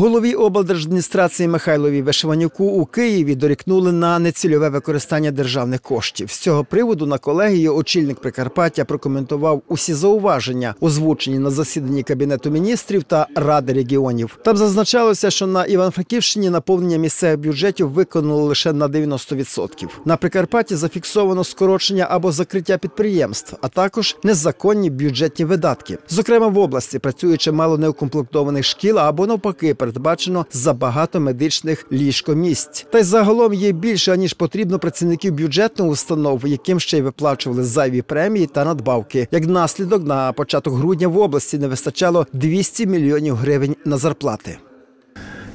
Голові облдержадміністрації Михайлові Вишиванюку у Києві дорікнули на нецільове використання державних коштів. З цього приводу на колегії очільник Прикарпаття прокоментував усі зауваження, озвучені на засіданні кабінету міністрів та ради регіонів. Там зазначалося, що на Івано-Франківщині наповнення місцевих бюджетів виконали лише на 90%. На Прикарпатті зафіксовано скорочення або закриття підприємств, а також незаконні бюджетні видатки. Зокрема, в області працює чимало неукомплектованих шкіл або навпаки передбачено забагато медичних ліжкомісць. Та й загалом є більше ніж потрібно працівників бюджетних установ, яким ще й виплачували зайві премії та надбавки. Як наслідок, на початок грудня в області не вистачало 200 мільйонів гривень на зарплати.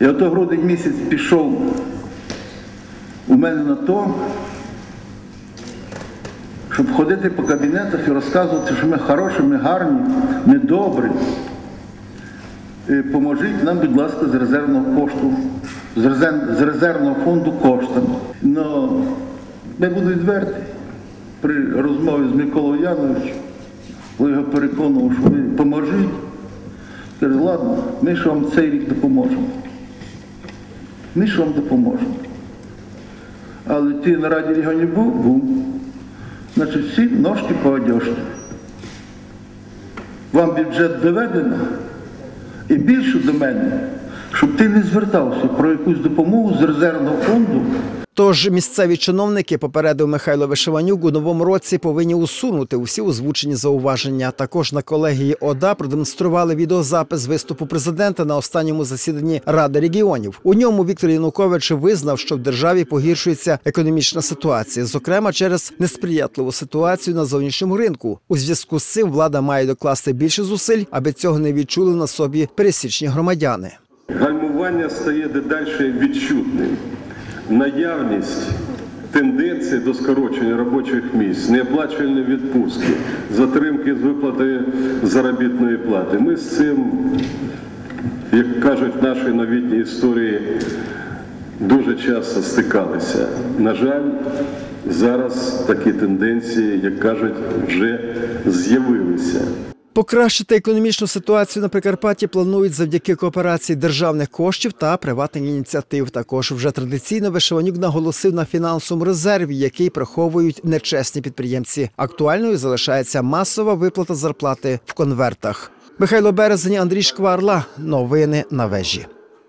І ото грудень місяць пішов у мене на то, щоб ходити по кабінетах і розказувати, що ми хороші, ми гарні, ми добрі. Е, Поможіть нам, будь ласка, з резервного кошту, з резерв- з резервного фонду коштами. Но я буду відвертий. При розмові з Миколою Яновичем, коли його переконував, що ви поможіть, каже, ладно, ми ж вам цей рік допоможемо. Ми ж вам допоможемо. Але ти на раді регіонів був? Був. Значить, всі ножки по одежці. Вам бюджет доведено. Мене, щоб ти не звертався про якусь допомогу з резервного фонду. Тож місцеві чиновники попередив Михайло Вишиванюк у новому році повинні усунути усі озвучені зауваження. Також на колегії ОДА продемонстрували відеозапис виступу президента на останньому засіданні Ради регіонів. У ньому Віктор Янукович визнав, що в державі погіршується економічна ситуація, зокрема через несприятливу ситуацію на зовнішньому ринку. У зв'язку з цим влада має докласти більше зусиль, аби цього не відчули на собі пересічні громадяни. Гальмування стає дедалі відчутним. Наявність тенденції до скорочення робочих місць, неоплачувальні відпустки, затримки з виплати заробітної плати. Ми з цим, як кажуть в нашій новітній історії, дуже часто стикалися. На жаль, зараз такі тенденції, як кажуть, вже з'явилися. Покращити економічну ситуацію на Прикарпатті планують завдяки кооперації державних коштів та приватних ініціатив. Також вже традиційно Вишиванюк наголосив на фінансовому резерві, який приховують нечесні підприємці. Актуальною залишається масова виплата зарплати в конвертах. Михайло Березень, Андрій Шкварла. Новини на вежі.